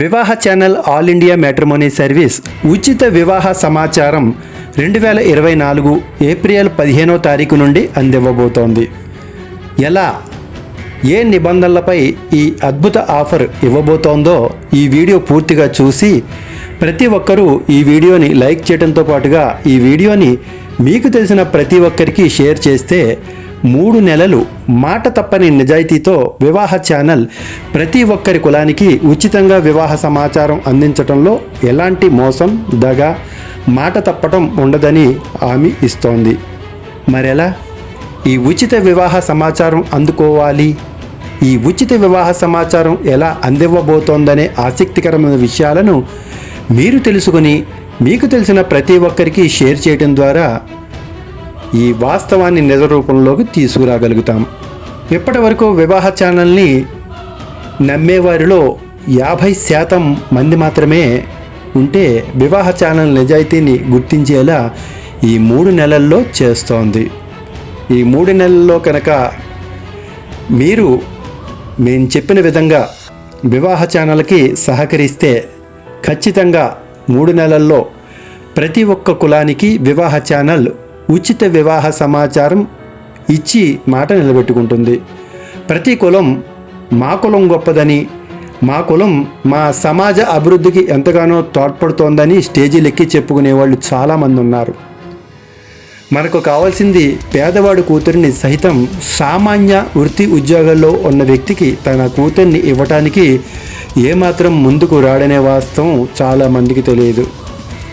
వివాహ channel all India matrimony service ఉచిత వివాహ సమాచారం రెండు వేల ఇరవై నాలుగు ఏప్రిల్ పదిహేనో తారీఖు నుండి అందివ్వబోతోంది. ఎలా? ఏ నిబంధనలపై ఈ అద్భుత ఆఫర్ ఇవ్వబోతోందో ఈ వీడియో పూర్తిగా చూసి ప్రతి ఒక్కరూ ఈ వీడియోని లైక్ చేయడంతో పాటుగా ఈ వీడియోని మీకు తెలిసిన ప్రతి ఒక్కరికి షేర్ చేస్తే మూడు నెలలు మాట తప్పని నిజాయితీతో వివాహ ఛానల్ ప్రతి ఒక్కరి కులానికి ఉచితంగా వివాహ సమాచారం అందించడంలో ఎలాంటి మోసం దగ మాట తప్పటం ఉండదని హామీ ఇస్తోంది. మరెలా? ఈ ఉచిత వివాహ సమాచారం అందుకోవాలి. ఈ ఉచిత వివాహ సమాచారం ఎలా అందివ్వబోతోందనే ఆసక్తికరమైన విషయాలను మీరు తెలుసుకుని మీకు తెలిసిన ప్రతి ఒక్కరికి షేర్ చేయడం ద్వారా ఈ వాస్తవాన్ని నిజ రూపంలోకి తీసుకురాగలుగుతాం. ఇప్పటి వరకు వివాహ ఛానల్ని నమ్మేవారిలో యాభై శాతం మంది మాత్రమే ఉంటే వివాహ ఛానల్ నిజాయితీని గుర్తించేలా ఈ మూడు నెలల్లో చేస్తోంది. ఈ మూడు నెలల్లో కనుక మీరు మేము చెప్పిన విధంగా వివాహ ఛానల్కి సహకరిస్తే ఖచ్చితంగా మూడు నెలల్లో ప్రతి ఒక్క కులానికి వివాహ ఛానల్ ఉచిత వివాహ సమాచారం ఇచ్చి మాట నిలబెట్టుకుంటుంది. ప్రతి కులం మా కులం గొప్పదని మా కులం మా సమాజ అభివృద్ధికి ఎంతగానో తోడ్పడుతోందని స్టేజీలెక్కి చెప్పుకునే వాళ్ళు చాలామంది ఉన్నారు మనకు కావాల్సింది పేదవాడి కూతురిని సహితం సామాన్య వృత్తి ఉద్యోగాల్లో ఉన్న వ్యక్తికి తన కూతుర్ని ఇవ్వటానికి ఏమాత్రం ముందుకు రాడనే వాస్తవం చాలామందికి తెలియదు.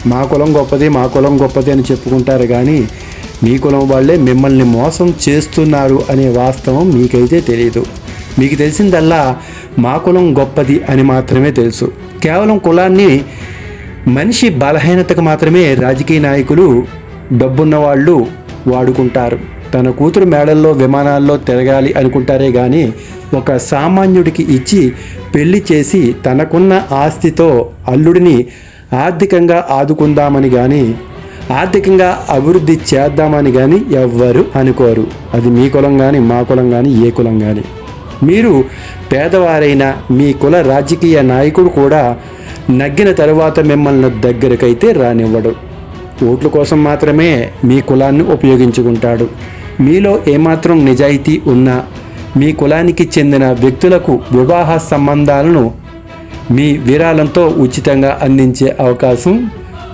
మా కులం గొప్పది మా కులం గొప్పది అని చెప్పుకుంటారు కానీ మీ కులం వాళ్ళే మిమ్మల్ని మోసం చేస్తున్నారు అనే వాస్తవం మీకైతే తెలియదు మీకు తెలిసిందల్లా మా కులం గొప్పది అని మాత్రమే తెలుసు. కేవలం కులాన్ని మనిషి బలహీనతకు మాత్రమే రాజకీయ నాయకులు డబ్బున్న వాళ్ళు వాడుకుంటారు. తన కూతురు మేడల్లో విమానాల్లో తిరగాలి అనుకుంటారే కానీ ఒక సామాన్యుడికి ఇచ్చి పెళ్ళి చేసి తనకున్న ఆస్తితో అల్లుడిని ఆర్థికంగా ఆదుకుందామని కానీ ఆర్థికంగా అభివృద్ధి చేద్దామని కానీ ఎవ్వరు అనుకోరు. అది మీ కులం కానీ మా కులం కానీ ఏ కులం కానీ మీరు పేదవారైన మీ కుల రాజకీయ నాయకుడు కూడా నగ్గిన తరువాత మిమ్మల్ని దగ్గరకైతే రానివ్వడు. ఓట్ల కోసం మాత్రమే మీ కులాన్ని ఉపయోగించుకుంటాడు. మీలో ఏమాత్రం నిజాయితీ ఉన్నా మీ కులానికి చెందిన వ్యక్తులకు వివాహ సంబంధాలను మీ విరాళంతో ఉచితంగా అందించే అవకాశం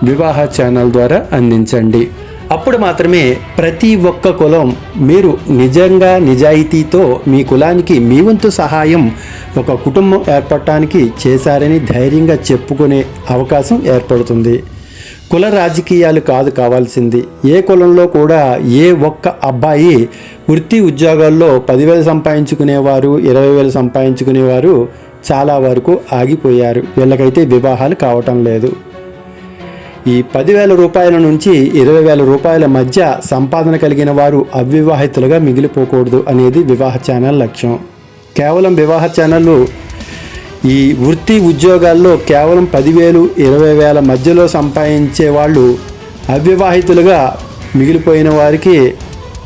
వివాహ ఛానల్ ద్వారా అందించండి. అప్పుడు మాత్రమే ప్రతి ఒక్క కులం మీరు నిజంగా నిజాయితీతో మీ కులానికి మీ వంతు సహాయం ఒక కుటుంబం ఏర్పడటానికి చేశారని ధైర్యంగా చెప్పుకునే అవకాశం ఏర్పడుతుంది. కుల రాజకీయాలు కాదు కావాల్సింది. ఏ కులంలో కూడా ఏ ఒక్క అబ్బాయి వృత్తి ఉద్యోగాల్లో పదివేలు సంపాదించుకునేవారు ఇరవై వేలు సంపాదించుకునేవారు చాలా వరకు ఆగిపోయారు. వీళ్ళకైతే వివాహాలు కావటం లేదు. ఈ పదివేల రూపాయల నుంచి ఇరవై వేల రూపాయల మధ్య సంపాదన కలిగిన వారు అవివాహితులుగా మిగిలిపోకూడదు అనేది వివాహ ఛానల్ లక్ష్యం. కేవలం వివాహ ఛానళ్ళు ఈ వృత్తి ఉద్యోగాల్లో కేవలం పదివేలు ఇరవై వేల మధ్యలో సంపాదించే వాళ్ళు అవివాహితులుగా మిగిలిపోయిన వారికి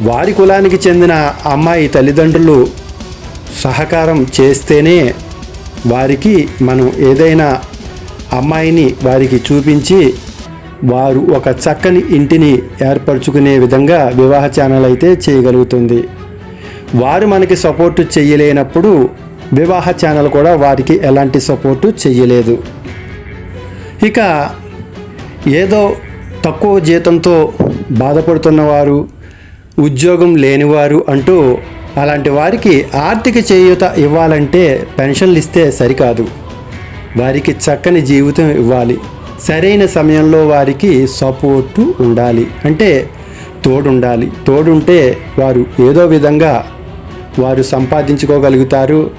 వారి కులానికి చెందిన అమ్మాయి తల్లిదండ్రులు సహకారం చేస్తేనే వారికి మనం ఏదైనా అమ్మాయిని వారికి చూపించి వారు ఒక చక్కని ఇంటిని ఏర్పరచుకునే విధంగా వివాహ ఛానల్ అయితే చేయగలుగుతుంది. వారు మనకి సపోర్టు చేయలేనప్పుడు వివాహ ఛానల్ కూడా వారికి ఎలాంటి సపోర్టు చేయలేదు. ఇక ఏదో తక్కువ జీతంతో బాధపడుతున్నవారు ఉద్యోగం లేనివారు అంటూ అలాంటి వారికి ఆర్థిక చేయూత ఇవ్వాలంటే పెన్షన్లు ఇస్తే సరికాదు. వారికి చక్కని జీవితం ఇవ్వాలి. సరైన సమయంలో వారికి సపోర్టు ఉండాలి. అంటే తోడుండాలి. తోడుంటే వారు ఏదో విధంగా వారు సంపాదించుకోగలుగుతారు.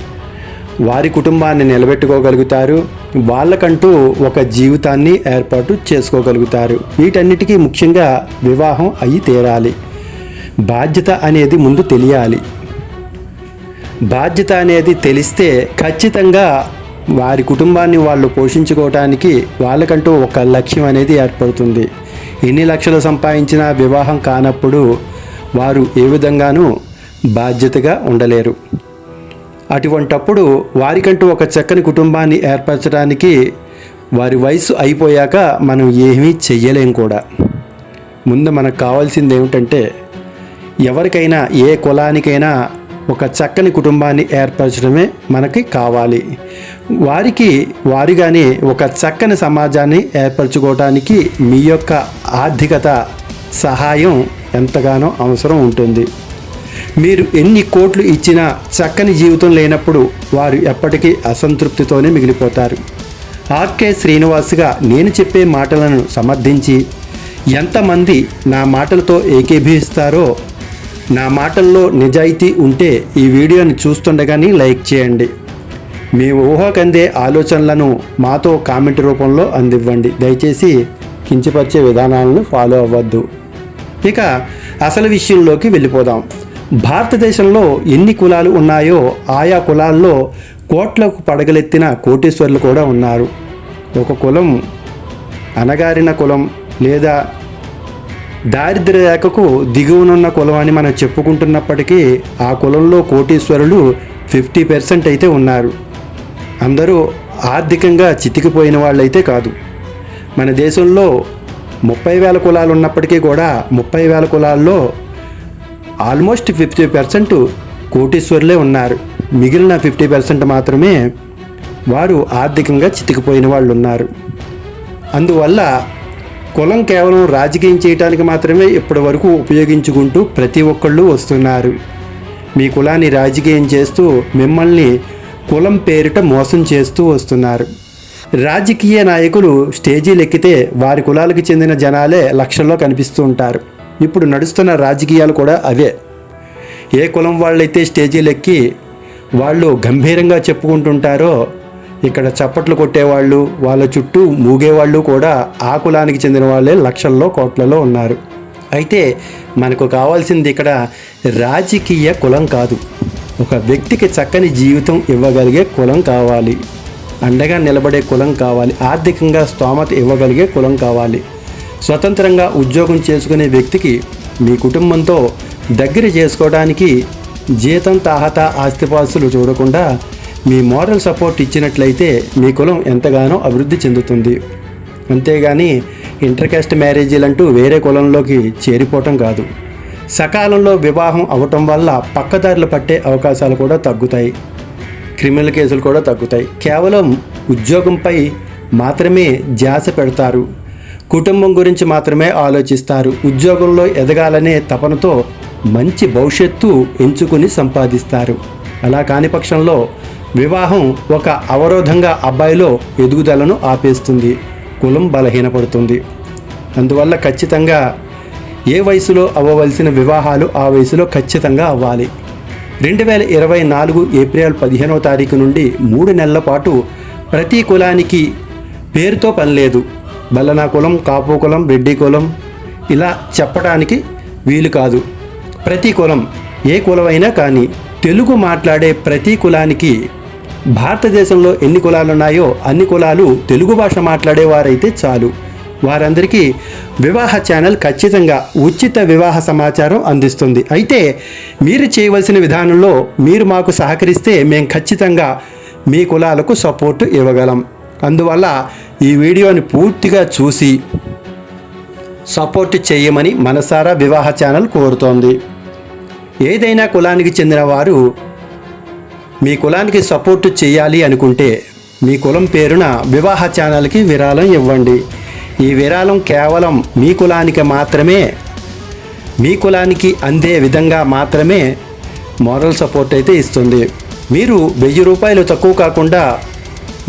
వారి కుటుంబాన్ని నిలబెట్టుకోగలుగుతారు. వాళ్ళకంటూ ఒక జీవితాన్ని ఏర్పాటు చేసుకోగలుగుతారు. వీటన్నిటికీ ముఖ్యంగా వివాహం అయి తీరాలి. బాధ్యత అనేది ముందు తెలియాలి. బాధ్యత అనేది తెలిస్తే ఖచ్చితంగా వారి కుటుంబాన్ని వాళ్ళు పోషించుకోవటానికి వాళ్ళకంటూ ఒక లక్ష్యం అనేది ఏర్పడుతుంది. ఎన్ని లక్షలు సంపాదించినా వివాహం కానప్పుడు వారు ఏ విధంగానూ బాధ్యతగా ఉండలేరు. అటువంటప్పుడు వారికంటూ ఒక చక్కని కుటుంబాన్ని ఏర్పరచడానికి వారి వయసు అయిపోయాక మనం ఏమీ చెయ్యలేం కూడా. ముందు మనకు కావాల్సింది ఏమిటంటే ఎవరికైనా ఏ కులానికైనా ఒక చక్కని కుటుంబాన్ని ఏర్పరచడమే మనకి కావాలి. వారికి వారిగానే ఒక చక్కని సమాజాన్ని ఏర్పరచుకోవడానికి మీ యొక్క ఆర్థికత సహాయం ఎంతగానో అవసరం ఉంటుంది. మీరు ఎన్ని కోట్లు ఇచ్చినా చక్కని జీవితం లేనప్పుడు వారు ఎప్పటికీ అసంతృప్తితోనే మిగిలిపోతారు. ఆర్కే శ్రీనివాస్గా నేను చెప్పే మాటలను సమర్థించి ఎంతమంది నా మాటలతో ఏకీభవిస్తారో నా మాటల్లో నిజాయితీ ఉంటే ఈ వీడియోని చూస్తుండగానే లైక్ చేయండి. మీ ఊహకందే ఆలోచనలను మాతో కామెంట్ రూపంలో అందివ్వండి. దయచేసి కించపరిచే విధానాలను ఫాలో అవ్వద్దు. ఇక అసలు విషయంలోకి వెళ్ళిపోదాం. భారతదేశంలో ఎన్ని కులాలు ఉన్నాయో ఆయా కులాల్లో కోట్లకు పడగలెత్తిన కోటీశ్వర్లు కూడా ఉన్నారు. ఒక కులం అనగారిన కులం లేదా దారిద్ర్య రేఖకు దిగువనున్న కులం అని మనం చెప్పుకుంటున్నప్పటికీ ఆ కులంలో కోటీశ్వరులు ఫిఫ్టీ పర్సెంట్ అయితే ఉన్నారు. అందరూ ఆర్థికంగా చితికిపోయిన వాళ్ళైతే కాదు. మన దేశంలో ముప్పై వేల కులాలు ఉన్నప్పటికీ కూడా ముప్పై వేల కులాల్లో ఆల్మోస్ట్ ఫిఫ్టీ పర్సెంట్ కోటీశ్వరులే ఉన్నారు. మిగిలిన ఫిఫ్టీ పర్సెంట్ మాత్రమే వారు ఆర్థికంగా చితికిపోయిన వాళ్ళు ఉన్నారు అందువల్ల కులం కేవలం రాజకీయం చేయడానికి మాత్రమే ఇప్పటి వరకు ఉపయోగించుకుంటూ ప్రతి ఒక్కళ్ళు వస్తున్నారు. మీ కులాన్ని రాజకీయం చేస్తూ మిమ్మల్ని కులం పేరిట మోసం చేస్తూ వస్తున్నారు. రాజకీయ నాయకులు స్టేజీలు ఎక్కితే వారి కులాలకు చెందిన జనాలే లక్షల్లో కనిపిస్తూ ఉంటారు. ఇప్పుడు నడుస్తున్న రాజకీయాలు కూడా అవే. ఏ కులం వాళ్ళైతే స్టేజీలు ఎక్కి వాళ్ళు గంభీరంగా చెప్పుకుంటుంటారో ఇక్కడ చప్పట్లు కొట్టేవాళ్ళు వాళ్ళ చుట్టూ మూగేవాళ్ళు కూడా ఆ కులానికి చెందిన వాళ్ళే లక్షల్లో కోట్లలో ఉన్నారు. అయితే మనకు కావాల్సింది ఇక్కడ రాజకీయ కులం కాదు. ఒక వ్యక్తికి చక్కని జీవితం ఇవ్వగలిగే కులం కావాలి. అండగా నిలబడే కులం కావాలి. ఆర్థికంగా స్తోమత ఇవ్వగలిగే కులం కావాలి. స్వతంత్రంగా ఉద్యోగం చేసుకునే వ్యక్తికి మీ కుటుంబంతో దగ్గర చేసుకోవడానికి జీతం తాహత ఆస్తిపాస్తులు చూడకుండా మీ మోరల్ సపోర్ట్ ఇచ్చినట్లయితే మీ కులం ఎంతగానో అభివృద్ధి చెందుతుంది. అంతేగాని ఇంటర్కాస్ట్ మ్యారేజీలంటూ వేరే కులంలోకి చేరిపోవటం కాదు. సకాలంలో వివాహం అవటం వల్ల పక్కదారులు పట్టే అవకాశాలు కూడా తగ్గుతాయి. క్రిమినల్ కేసులు కూడా తగ్గుతాయి. కేవలం ఉద్యోగంపై మాత్రమే ధ్యాస పెడతారు. కుటుంబం గురించి మాత్రమే ఆలోచిస్తారు. ఉద్యోగంలో ఎదగాలనే తపనతో మంచి భవిష్యత్తు ఎంచుకుని సంపాదిస్తారు. అలా కాని పక్షంలో వివాహం ఒక అవరోధంగా అబ్బాయిలో ఎదుగుదలను ఆపేస్తుంది. కులం బలహీనపడుతుంది. అందువల్ల ఖచ్చితంగా ఏ వయసులో అవ్వవలసిన వివాహాలు ఆ వయసులో ఖచ్చితంగా అవ్వాలి. రెండు వేల ఇరవై నాలుగు ఏప్రిల్ పదిహేనవ తారీఖు నుండి మూడు నెలల పాటు ప్రతి కులానికి పేరుతో పని లేదు. బల్లనా కులం కాపు కులం రెడ్డి కులం ఇలా చెప్పడానికి వీలు కాదు. ప్రతి కులం ఏ కులమైనా కానీ తెలుగు మాట్లాడే ప్రతి కులానికి భారతదేశంలో ఎన్ని కులాలు ఉన్నాయో అన్ని కులాలు తెలుగు భాష మాట్లాడేవారైతే చాలు. వారందరికీ వివాహ ఛానల్ ఖచ్చితంగా ఉచిత వివాహ సమాచారం అందిస్తుంది. అయితే మీరు చేయవలసిన విధానంలో మీరు మాకు సహకరిస్తే మేము ఖచ్చితంగా మీ కులాలకు సపోర్టు ఇవ్వగలం. అందువల్ల ఈ వీడియోని పూర్తిగా చూసి సపోర్ట్ చేయమని మనసారా వివాహ ఛానల్ కోరుతోంది. ఏదైనా కులానికి చెందిన వారు మీ కులానికి సపోర్ట్ చేయాలి అనుకుంటే మీ కులం పేరున వివాహ ఛానల్కి విరాళం ఇవ్వండి. ఈ విరాళం కేవలం మీ కులానికి మాత్రమే మీ కులానికి అందే విధంగా మాత్రమే మోరల్ సపోర్ట్ అయితే ఇస్తుంది. మీరు వెయ్యి రూపాయలు తక్కువ కాకుండా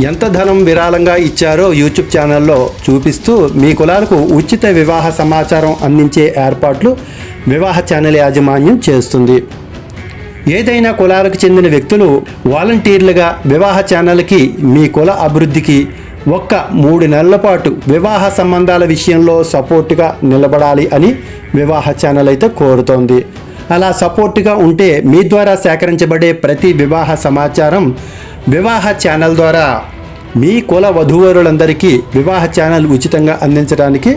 ఎంత ధనం విరాళంగా ఇచ్చారో యూట్యూబ్ ఛానల్లో చూపిస్తూ మీ కులాలకు ఉచిత వివాహ సమాచారం అందించే ఏర్పాట్లు వివాహ ఛానల్ యాజమాన్యం చేస్తుంది. ఏదైనా కులాలకు చెందిన వ్యక్తులు వాలంటీర్లుగా వివాహ ఛానల్కి మీ కుల అభివృద్ధికి ఒక్క మూడు నెలల పాటు వివాహ సంబంధాల విషయంలో సపోర్టుగా నిలబడాలి అని వివాహ ఛానల్ అయితే కోరుతోంది. అలా సపోర్టుగా ఉంటే మీ ద్వారా సేకరించబడే ప్రతి వివాహ సమాచారం వివాహ ఛానల్ ద్వారా మీ కుల వధూవరులందరికీ వివాహ ఛానల్ ఉచితంగా అందించడానికి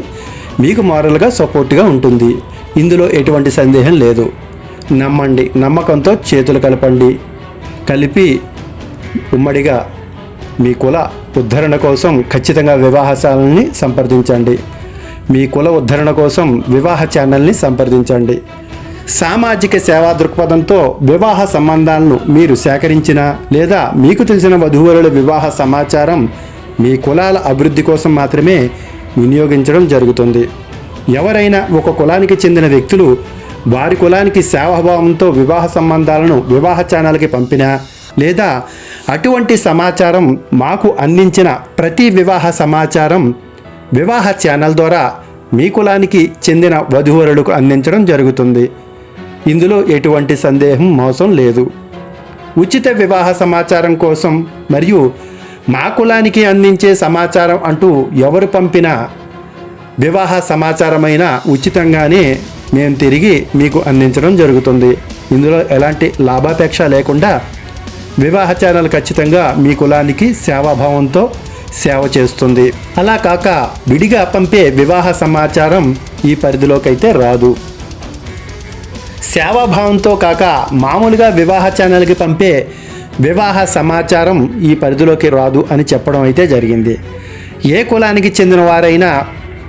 మీకు మారల్గా సపోర్ట్గా ఉంటుంది. ఇందులో ఎటువంటి సందేహం లేదు. నమ్మండి. నమ్మకంతో చేతులు కలపండి. కలిపి ఉమ్మడిగా మీ కుల ఉద్ధరణ కోసం ఖచ్చితంగా వివాహశాలని సంప్రదించండి. మీ కుల ఉద్ధరణ కోసం వివాహ ఛానల్ని సంప్రదించండి. సామాజిక సేవా దృక్పథంతో వివాహ సంబంధాలను మీరు సేకరించిన లేదా మీకు తెలిసిన వధూవరుల వివాహ సమాచారం మీ కులాల అభివృద్ధి కోసం మాత్రమే వినియోగించడం జరుగుతుంది. ఎవరైనా ఒక కులానికి చెందిన వ్యక్తులు వారి కులానికి సేవాభావంతో వివాహ సంబంధాలను వివాహ ఛానల్కి పంపినా లేదా అటువంటి సమాచారం మాకు అందించిన ప్రతి వివాహ సమాచారం వివాహ ఛానల్ ద్వారా మీ కులానికి చెందిన వధూవరులకు అందించడం జరుగుతుంది. ఇందులో ఎటువంటి సందేహం మోసం లేదు. ఉచిత వివాహ సమాచారం కోసం మరియు మా కులానికి అందించే సమాచారం అంటూ ఎవరు పంపినా వివాహ సమాచారమైన ఉచితంగానే మేము తిరిగి మీకు అందించడం జరుగుతుంది. ఇందులో ఎలాంటి లాభాపేక్ష లేకుండా వివాహ ఛానల్ ఖచ్చితంగా మీ కులానికి సేవాభావంతో సేవ చేస్తుంది. అలా కాక విడిగా పంపే వివాహ సమాచారం ఈ పరిధిలోకైతే రాదు. సేవాభావంతో కాక మామూలుగా వివాహ ఛానల్కి పంపే వివాహ సమాచారం ఈ పరిధిలోకి రాదు అని చెప్పడం అయితే జరిగింది. ఏ కులానికి చెందిన వారైనా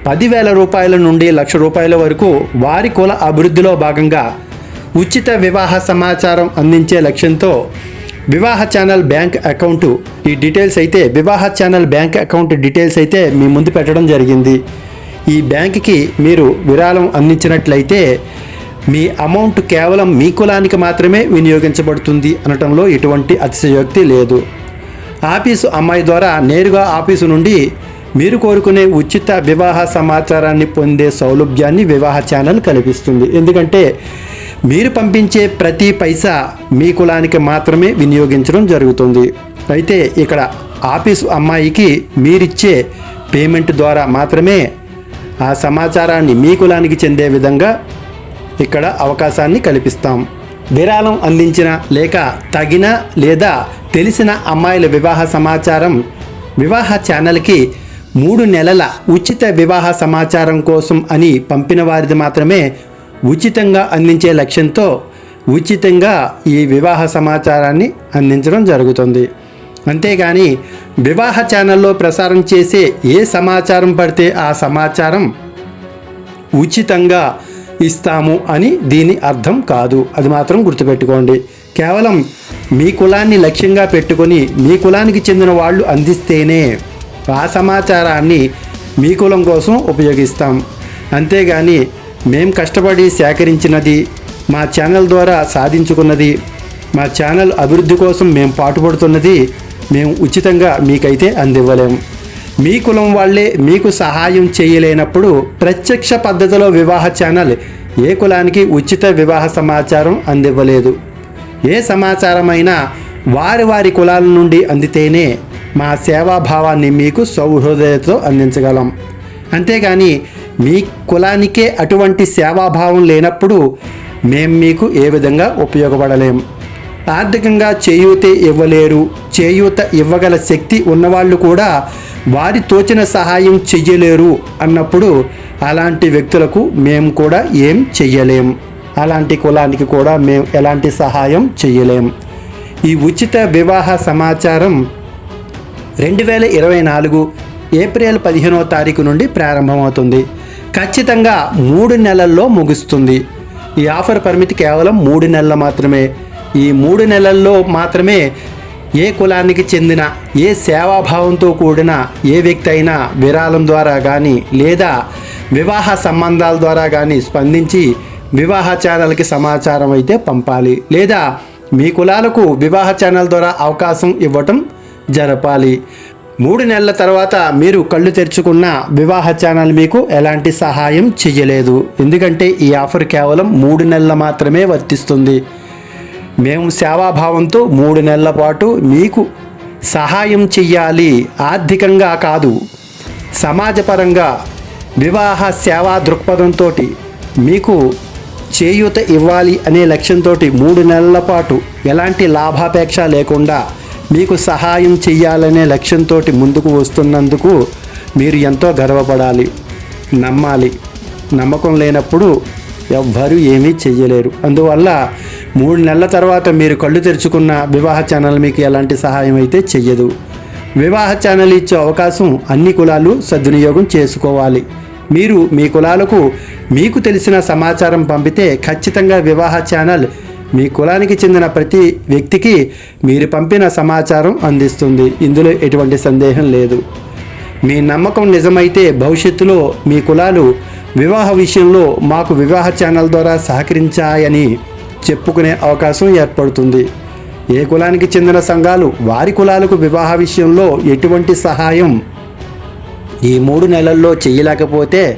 పదివేల రూపాయల నుండి లక్ష రూపాయల వరకు వారి కుల అభివృద్ధిలో భాగంగా ఉచిత వివాహ సమాచారం అందించే లక్ష్యంతో వివాహ ఛానల్ బ్యాంక్ అకౌంట్. ఈ డీటెయిల్స్ అయితే వివాహ ఛానల్ బ్యాంక్ అకౌంట్ డీటెయిల్స్ అయితే మీ ముందు పెట్టడం జరిగింది. ఈ బ్యాంక్కి మీరు విరాళం అందించినట్లయితే మీ అమౌంట్ కేవలం మీ కులానికి మాత్రమే వినియోగించబడుతుంది అనటంలో ఎటువంటి అతిశయోక్తి లేదు. ఆఫీసు అమ్మాయి ద్వారా నేరుగా ఆఫీసు నుండి మీరు కోరుకునే ఉచిత వివాహ సమాచారాన్ని పొందే సౌలభ్యాన్ని వివాహ ఛానల్ కల్పిస్తుంది ఎందుకంటే మీరు పంపించే ప్రతి పైసా మీ కులానికి మాత్రమే వినియోగించడం జరుగుతుంది. అయితే ఇక్కడ ఆఫీసు అమ్మాయికి మీరిచ్చే పేమెంట్ ద్వారా మాత్రమే ఆ సమాచారాన్ని మీ కులానికి చెందే విధంగా ఇక్కడ అవకాశాన్ని కల్పిస్తాం. విరాళం అందించిన లేక తగిన లేదా తెలిసిన అమ్మాయిల వివాహ సమాచారం వివాహ ఛానల్కి మూడు నెలల ఉచిత వివాహ సమాచారం కోసం అని పంపిన వారిది మాత్రమే ఉచితంగా అందించే లక్ష్యంతో ఉచితంగా ఈ వివాహ సమాచారాన్ని అందించడం జరుగుతుంది. అంతేగాని వివాహ ఛానల్లో ప్రసారం చేసే ఏ సమాచారం పడితే ఆ సమాచారం ఉచితంగా ఇస్తాము అని దీని అర్థం కాదు. అది మాత్రం గుర్తుపెట్టుకోండి. కేవలం మీ కులాన్ని లక్ష్యంగా పెట్టుకొని మీ కులానికి చెందిన వాళ్ళు అందిస్తేనే ఆ సమాచారాన్ని మీ కులం కోసం ఉపయోగిస్తాం. అంతేగాని మేం కష్టపడి సేకరించినది మా ఛానల్ ద్వారా సాధించుకున్నది మా ఛానల్ అభివృద్ధి కోసం మేము పాటుపడుతున్నది మేము ఉచితంగా మీకైతే అందివ్వలేము మీ కులం వాళ్ళే మీకు సహాయం చేయలేనప్పుడు ప్రత్యక్ష పద్ధతిలో వివాహ ఛానల్ ఏ కులానికి ఉచిత వివాహ సమాచారం అందివ్వలేదు. ఏ సమాచారమైనా వారి వారి కులాల నుండి అందితేనే మా సేవాభావాన్ని మీకు సౌహృదయతో అందించగలం. అంతేగాని మీ కులానికే అటువంటి సేవాభావం లేనప్పుడు మేం మీకు ఏ విధంగా ఉపయోగపడలేం. ఆర్థికంగా చేయూత ఇవ్వలేరు చేయూత ఇవ్వగల శక్తి ఉన్నవాళ్ళు కూడా వారి తోచిన సహాయం చెయ్యలేరు అన్నప్పుడు అలాంటి వ్యక్తులకు మేము కూడా ఏం చెయ్యలేం. అలాంటి కులానికి కూడా మేము ఎలాంటి సహాయం చెయ్యలేం. ఈ ఉచిత వివాహ సమాచారం రెండు వేల ఇరవై నాలుగు ఏప్రిల్ పదిహేనో తారీఖు నుండి ప్రారంభమవుతుంది. ఖచ్చితంగా మూడు నెలల్లో ముగుస్తుంది. ఈ ఆఫర్ పరిమితి కేవలం మూడు నెలలు మాత్రమే. ఈ మూడు నెలల్లో మాత్రమే ఏ కులానికి చెందిన ఏ సేవాభావంతో కూడిన ఏ వ్యక్తి అయినా విరాళం ద్వారా కానీ లేదా వివాహ సంబంధాల ద్వారా కానీ స్పందించి వివాహ ఛానల్కి సమాచారం అయితే పంపాలి. లేదా మీ కులాలకు వివాహ ఛానల్ ద్వారా అవకాశం ఇవ్వటం జరపాలి. మూడు నెలల తర్వాత మీరు కళ్ళు తెరుచుకున్న వివాహ ఛానల్ మీకు ఎలాంటి సహాయం చెయ్యలేదు. ఎందుకంటే ఈ ఆఫర్ కేవలం మూడు నెలల మాత్రమే వర్తిస్తుంది. మేము సేవాభావంతో మూడు నెలల పాటు మీకు సహాయం చెయ్యాలి. ఆర్థికంగా కాదు సమాజపరంగా వివాహ సేవా దృక్పథంతో మీకు చేయూత ఇవ్వాలి అనే లక్ష్యంతో మూడు నెలల పాటు ఎలాంటి లాభాపేక్ష లేకుండా మీకు సహాయం చెయ్యాలనే లక్ష్యంతో ముందుకు వస్తున్నందుకు మీరు ఎంతో గర్వపడాలి నమ్మాలి. నమ్మకం లేనప్పుడు ఎవ్వరూ ఏమీ చెయ్యలేరు. అందువల్ల మూడు నెలల తర్వాత మీరు కళ్ళు తెరుచుకున్న వివాహ ఛానల్ మీకు ఎలాంటి సహాయం అయితే చెయ్యదు. వివాహ ఛానల్ ఇచ్చే అవకాశం అన్ని కులాలు సద్వినియోగం చేసుకోవాలి. మీరు మీ కులాలకు మీకు తెలిసిన సమాచారం పంపితే ఖచ్చితంగా వివాహ ఛానల్ మీ కులానికి చెందిన ప్రతి వ్యక్తికి మీరు పంపిన సమాచారం అందిస్తుంది. ఇందులో ఎటువంటి సందేహం లేదు. మీ నమ్మకం నిజమైతే భవిష్యత్తులో మీ కులాలు వివాహ విషయంలో మాకు వివాహ ఛానల్ ద్వారా సహకరించాయని చెప్పుకునే అవకాశం ఏర్పడుతుంది. ఏ కులానికి చెందిన సంఘాలు వారి కులాలకు వివాహ విషయంలో ఎటువంటి సహాయం ఈ మూడు నెలల్లో చేయలేకపోతే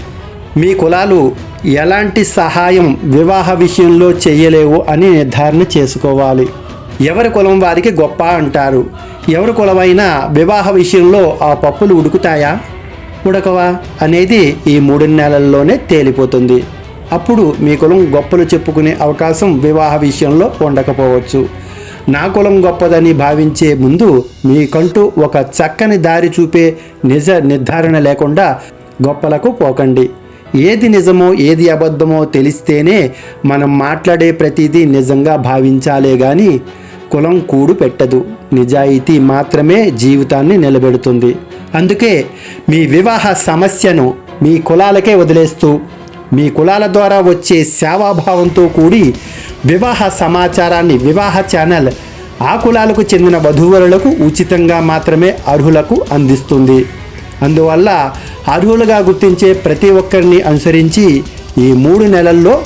మీ కులాలు ఎలాంటి సహాయం వివాహ విషయంలో చేయలేవు అని నిర్ధారణ చేసుకోవాలి. ఎవరి కులం వారికి గొప్ప అంటారు. ఎవరి కులమైనా వివాహ విషయంలో ఆ పప్పులు ఉడుకుతాయా? ఉడకవా? అనేది ఈ మూడు నెలల్లోనే తేలిపోతుంది. అప్పుడు మీ కులం గొప్పలు చెప్పుకునే అవకాశం వివాహ విషయంలో ఉండకపోవచ్చు. నా కులం గొప్పదని భావించే ముందు మీకంటూ ఒక చక్కని దారి చూపే నిజ నిర్ధారణ లేకుండా గొప్పలకు పోకండి. ఏది నిజమో ఏది అబద్ధమో తెలిస్తేనే మనం మాట్లాడే ప్రతిదీ నిజంగా భావించాలే కానీ కులం కూడు పెట్టదు. నిజాయితీ మాత్రమే జీవితాన్ని నిలబెడుతుంది. అందుకే మీ వివాహ సమస్యను మీ కులాలకే వదిలేస్తూ మీ కులాల ద్వారా వచ్చే సేవాభావంతో కూడి వివాహ సమాచారాన్ని వివాహ ఛానల్ ఆ కులాలకు చెందిన వధూవరులకు ఉచితంగా మాత్రమే అర్హులకు అందిస్తుంది. అందువల్ల అర్హులుగా గుర్తించే ప్రతి ఒక్కరిని అనుసరించి ఈ మూడు నెలల్లో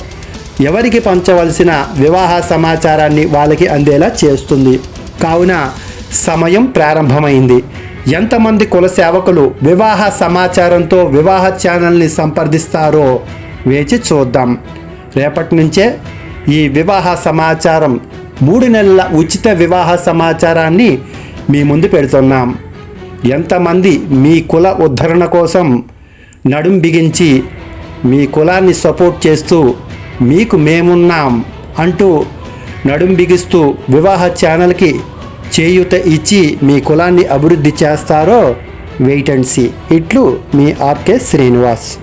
ఎవరికి పంచవలసిన వివాహ సమాచారాన్ని వాళ్ళకి అందేలా చేస్తుంది. కావున సమయం ప్రారంభమైంది. ఎంతమంది కుల సేవకులు వివాహ సమాచారంతో వివాహ ఛానల్ని సంప్రదిస్తారో వేచి చూద్దాం. రేపటి నుంచే ఈ వివాహ సమాచారం మూడు నెలల ఉచిత వివాహ సమాచారాన్ని మీ ముందు పెడుతున్నాం. ఎంతమంది మీ కుల ఉద్ధరణ కోసం నడుం బిగించి మీ కులాన్ని సపోర్ట్ చేస్తూ మీకు మేమున్నాం అంటూ నడుం బిగిస్తూ వివాహ ఛానల్కి చేయూత ఇచ్చి మీ కులాన్ని అభివృద్ధి చేస్తారో వెయిట్ అండ్ సీ. ఇట్లు మీ ఆర్కే శ్రీనివాస్.